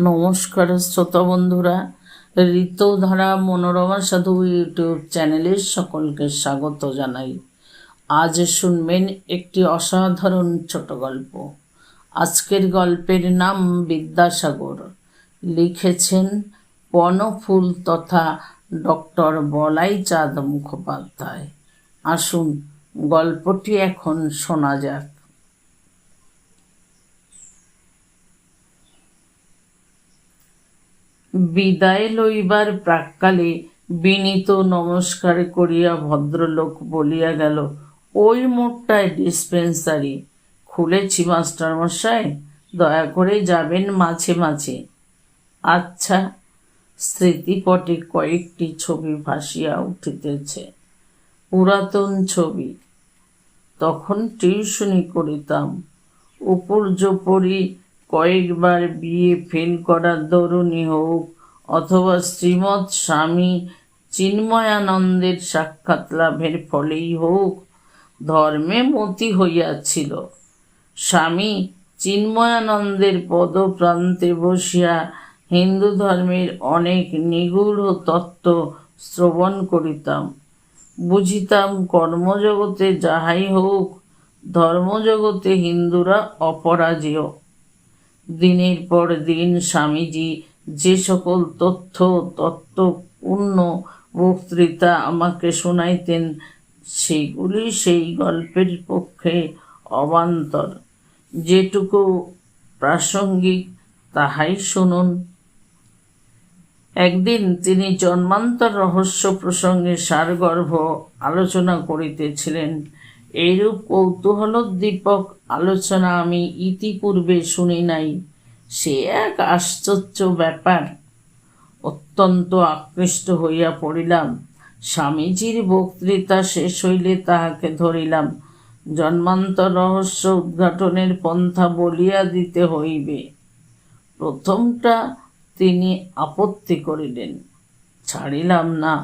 নমস্কার শ্রোতা বন্ধুরা ঋতুধারা মনোরমা সাধু ইউটিউব চ্যানেলের সকলকে স্বাগত জানাই। আজ শুনবেন একটি অসাধারণ ছোট গল্প। আজকের গল্পের নাম বিদ্যাসাগর। লিখেছেন বনফুল তথা ডক্টর বলাই চাঁদ মুখোপাধ্যায়। আসুন গল্পটি এখন শোনা যাক। বিদায় লইবার প্রাককালে বিনীত নমস্কার করিয়া ভদ্রলোক বলিয়া গেল, ওই মোড়টায় ডিসপেন্সারি। খুলেছি মাস্টার মশাই দয়া করে যাবেন মাঝে মাঝে। আচ্ছা। স্মৃতিপটে কয়েকটি ছবি ভাসিয়া উঠিতেছে। পুরাতন ছবি। তখন টিউশনি করিতাম। উপর্যপরি কয়েকবার বিয়ে ফেল করার দরুণী হোক, অথবা শ্রীমৎ স্বামী চিন্ময়ানন্দের সাক্ষাৎ লাভের ফলেই হোক, ধর্মে মতি হইয়াছিল। স্বামী চিন্ময়ানন্দের পদপ্রান্তে বসিয়া হিন্দু ধর্মের অনেক নিগূঢ় তত্ত্ব শ্রবণ করিতাম। বুঝিতাম কর্মজগতে যাহাই হোক, ধর্মজগতে হিন্দুরা অপরাজেয়। দিনের পর দিন স্বামীজি যে সকল তথ্য, তত্ত্বপূর্ণ বক্তৃতা আমাকে শোনাইতেন, সেগুলি সেই গল্পের পক্ষে অবান্তর। যেটুকু প্রাসঙ্গিক, তাহাই শুনুন। একদিন তিনি জন্মান্তর রহস্য প্রসঙ্গে সারগর্ভ আলোচনা করিতেছিলেন। এইরূপ কৌতূহলোদ্দীপক আলোচনা আমি ইতিপূর্বে শুনি নাই। সে এক আশ্চর্য ব্যাপার। অত্যন্ত আকৃষ্ট হইয়া পড়িলাম। স্বামীজির বক্তৃতা শেষ হইলে তাহাকে ধরিলাম। জন্মান্তর রহস্য উদ্ঘাটনের পন্থা বলিয়া দিতে হইবে। প্রথমটা তিনি আপত্তি করিলেন। ছাড়িলাম না।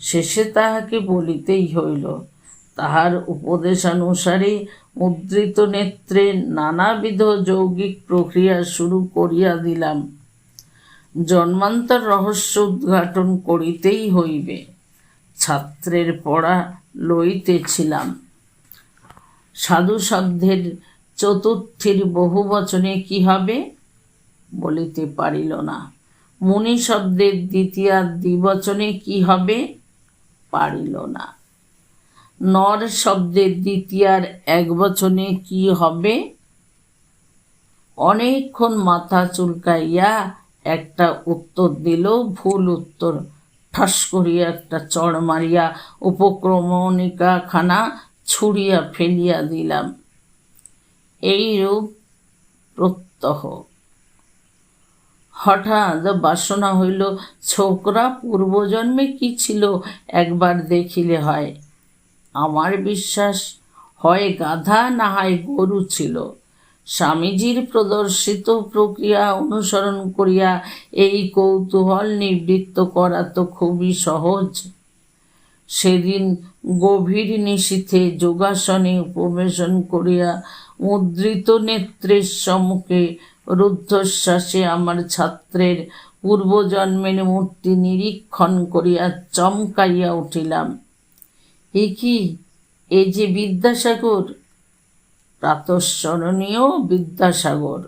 শেষে তাহাকে বলিতেই হইল তাহার উপদেশানুসারে মুদ্রিত নেত্রে নানাবিধ যৌগিক প্রক্রিয়া শুরু করিয়া দিলাম। জন্মান্তর রহস্য উদ্ঘাটন করিতেই হইবে। ছাত্রের পড়া লইতেছিলাম। সাধু শব্দের চতুর্থীর বহু বচনে কি হবে বলিতে পারিল না। মুনি শব্দের দ্বিতীয় দ্বিবচনে কি হবে পারিল না। নর শব্দের দ্বিতীয়ার এক বচনে কি হবে? অনেকক্ষণ মাথা চুলকাইয়া একটা উত্তর দিল, ভুল উত্তর। ঠাস করিয়া একটা চড় মারিয়া উপক্রমণিকা খানা ছুড়িয়া ফেলিয়া দিলাম। এইরূপ প্রত্যহ। হঠাৎ বাসনা হইল, ছোকরা পূর্বজন্মে কি ছিল একবার দেখিলে হয়। আমার বিশ্বাস হয় গাধা না হয় গরু ছিল। স্বামীজির প্রদর্শিত প্রক্রিয়া অনুসরণ করিয়া এই কৌতূহল নিবৃত্ত করা তো খুবই সহজ। সেদিন গভীর নিশীথে যোগাসনে উপবেশন করিয়া মুদ্রিত নেত্রের সম্মুখে রুদ্ধশ্বাসে আমার ছাত্রের পূর্বজন্মের মূর্তি নিরীক্ষণ করিয়া চমকাইয়া উঠিলাম। এ কি? এ যে বিদ্যাসাগর প্রাতঃস্মরণীয় বিদ্যাসাগর।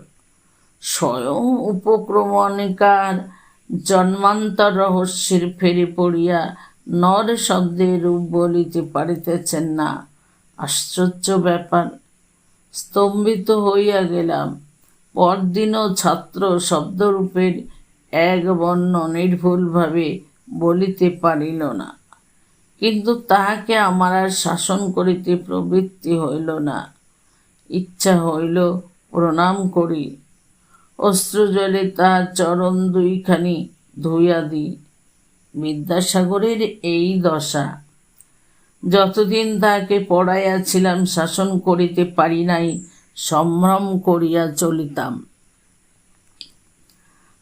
স্বয়ং উপক্রমণিকার জন্মান্তর রহস্যের ফেরে পড়িয়া নর শব্দের রূপ বলিতে পারিতেছেন না। আশ্চর্য ব্যাপার, স্তম্ভিত হইয়া গেলাম। পরদিনও ছাত্র শব্দরূপের এক বর্ণ নির্ভুলভাবে বলিতে পারিল না। কিন্তু তাহাকে আমার আর শাসন করিতে প্রবৃত্তি হইল না। ইচ্ছা হইল প্রণাম করি। অস্ত্রজলে তাহার চরণ দুইখানি ধুইয়া দিই। বিদ্যাসাগরের এই দশা। যতদিন তাহাকে পড়াইয়াছিলাম, শাসন করিতে পারি নাই, সম্ভ্রম করিয়া চলিতাম।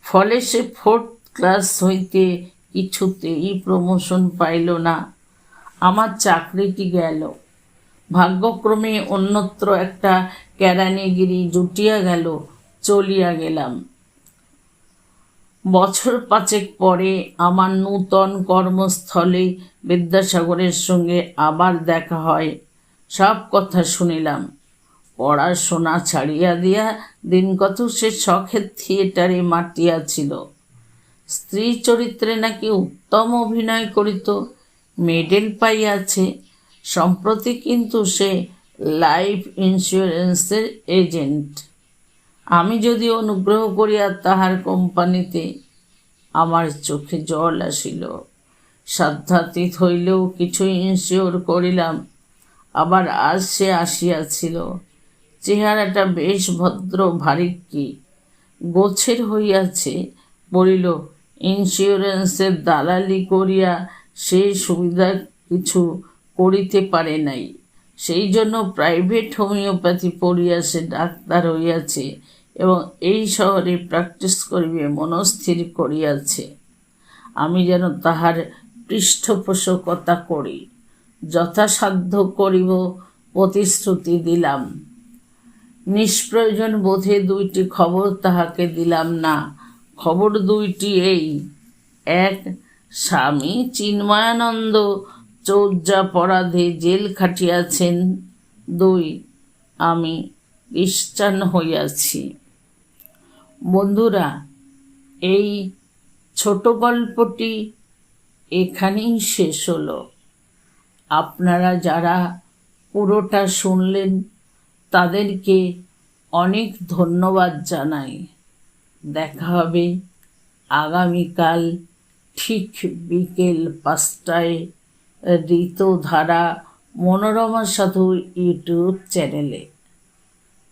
ফলে সে ফোর্থ ক্লাস হইতে কিছুতেই প্রমোশন পাইল না। চাকরিটি গেল। ভাগ্যক্রমে অন্যত্র একটা কেরানিগিরি জুটিয়া গেল, চলিয়া গেলাম। বছর পাঁচেক পরে আমার নূতন কর্মস্থলে বিদ্যাসাগরের সঙ্গে আবার দেখা হয়। সব কথা শুনিলাম। পড়াশোনা ছাড়িয়া দিয়া দিন কত সে শখের থিয়েটারে মাটিয়াছিল। স্ত্রী চরিত্রে নাকি উত্তম অভিনয় করিত। মেডেল পাইয়াছে সম্প্রতি কিন্তু সে লাইফ ইন্স্যুরেন্সের এজেন্ট আমি যদি অনুগ্রহ করিয়া তাহার কোম্পানিতে আমার চোখে জল আসিল, সাধ্যাতীত হইলেও কিছু ইনশিওর করিলাম। আবার আজ সে আসিয়াছিল। চেহারাটা বেশ ভদ্র, ভারী কি। গোছের হইয়াছে, বলিল ইন্স্যুরেন্সের দালালি করিয়া সেই সুবিধা কিছু করিতে পারে নাই। সেই জন্য প্রাইভেট হোমিওপ্যাথি পড়িয়া সে ডাক্তার হইয়াছে এবং এই শহরে প্র্যাকটিস করিবে, মনস্থির করিয়াছে। আমি যেন তাহার পৃষ্ঠপোষকতা করি, যথাসাধ্য করিব প্রতিশ্রুতি দিলাম। নিষ্প্রয়োজন বোধে দুইটি খবর তাহাকে দিলাম না, খবর দুইটি এই, এক স্বামী চিন্ময়ানন্দ চৌর্যাপরাধে জেল খাটিয়াছেন। দুই, আমি খ্রিস্টান হইয়াছি। বন্ধুরা, এই ছোট গল্পটি এখানেই শেষ হলো। আপনারা যারা পুরোটা শুনলেন, তাদেরকে অনেক ধন্যবাদ জানাই। দেখা হবে আগামীকাল ঠিক বিকেল পাঁচটায় ঋতুধারা মনোরমা সাধু ইউটিউব চ্যানেলে।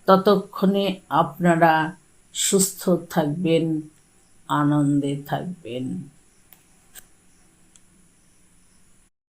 ততক্ষণে আপনারা সুস্থ থাকবেন আনন্দে থাকবেন।